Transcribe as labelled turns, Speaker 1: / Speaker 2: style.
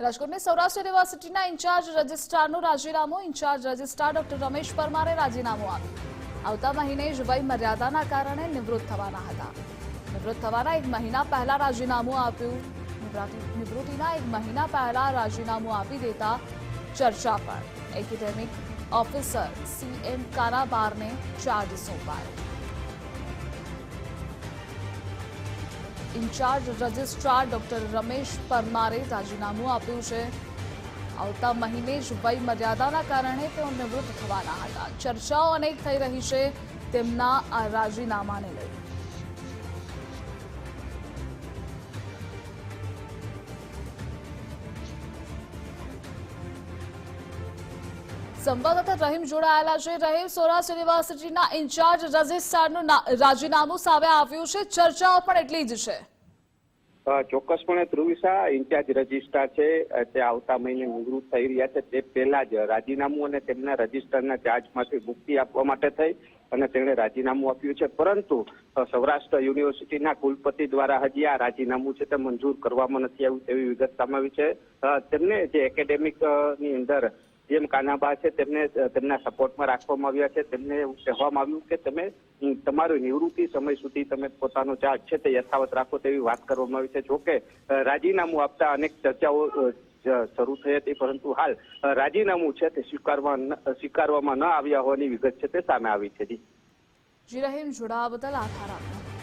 Speaker 1: રાજકોટની સૌરાષ્ટ્ર યુનિવર્સિટીના ઇન્ચાર્જ રજિસ્ટ્રારનું રાજીનામું. ઇન્ચાર્જ રજિસ્ટ્રાર ડોક્ટર રમેશ પરમારે રાજીનામું આપ્યું. આવતા મહિને જ વય મર્યાદાના કારણે નિવૃત્ત થવાના હતા. નિવૃત્ત થવાના એક મહિના પહેલા રાજીનામું આપ્યું. નિવૃત્તિ- નિવૃત્તિના એક મહિના પહેલા રાજીનામું આપી દેતા ચર્ચા પર. એકેડેમિક ઓફિસર સીએમ કારાબારને ચાર્જ સોંપાયો. ઇન્ચાર્જ રજિસ્ટ્રાર ડોક્ટર રમેશ પરમારે રાજીનામું આપ્યું છે. આવતા મહિને જ વય મર્યાદાના કારણે તેઓ નિવૃત્ત થવાના હતા. ચર્ચાઓ અનેક થઈ રહી છે. તેમના આ રાજીનામાને લઈ. સંવાદદાતા રહીમ જોડાયેલા છે. રહીમ સૌરાષ્ટ્ર યુનિવર્સિટીના ઇન્ચાર્જ રજિસ્ટ્રારનું રાજીનામું સામે આવ્યું છે. ચર્ચાઓ પણ એટલી જ છે.
Speaker 2: ચોક્કસપણે ધ્રુવિશા ઇન્ચાર્જ રજિસ્ટ્રાર છે. તે આવતા મહિને નિવૃત્ત થઈ રહ્યા છે. તે પહેલા જ રાજીનામું અને તેમના રજિસ્ટરના ચાર્જમાંથી મુક્તિ આપવા માટે થઈ અને તેણે રાજીનામું આપ્યું છે. પરંતુ સૌરાષ્ટ્ર યુનિવર્સિટીના કુલપતિ દ્વારા હજી આ રાજીનામું છે તે મંજૂર કરવામાં નથી આવ્યું તેવી વિગત સામે આવી છે. તેમને જે એકેડેમિકની અંદર જેમ કાનાબા છે તેમને તેમના સપોર્ટમાં રાખવામાં આવ્યા છે. તેમને એવું કહેવામાં આવ્યું કે તમે તમારું નિવૃત્તિ સમય સુધી તમે પોતાનો ચાર્જ છે તે યથાવત રાખો તેવી વાત કરવામાં આવી છે. જોકે રાજીનામું આપતા અનેક ચર્ચાઓ શરૂ થઈ હતી. પરંતુ હાલ રાજીનામું છે તે સ્વીકારવા સ્વીકારવામાં ન આવ્યા હોવાની વિગત છે તે સામે આવી છે.
Speaker 1: જી રહીમ, જોડાવા બદલ આભાર આપનો.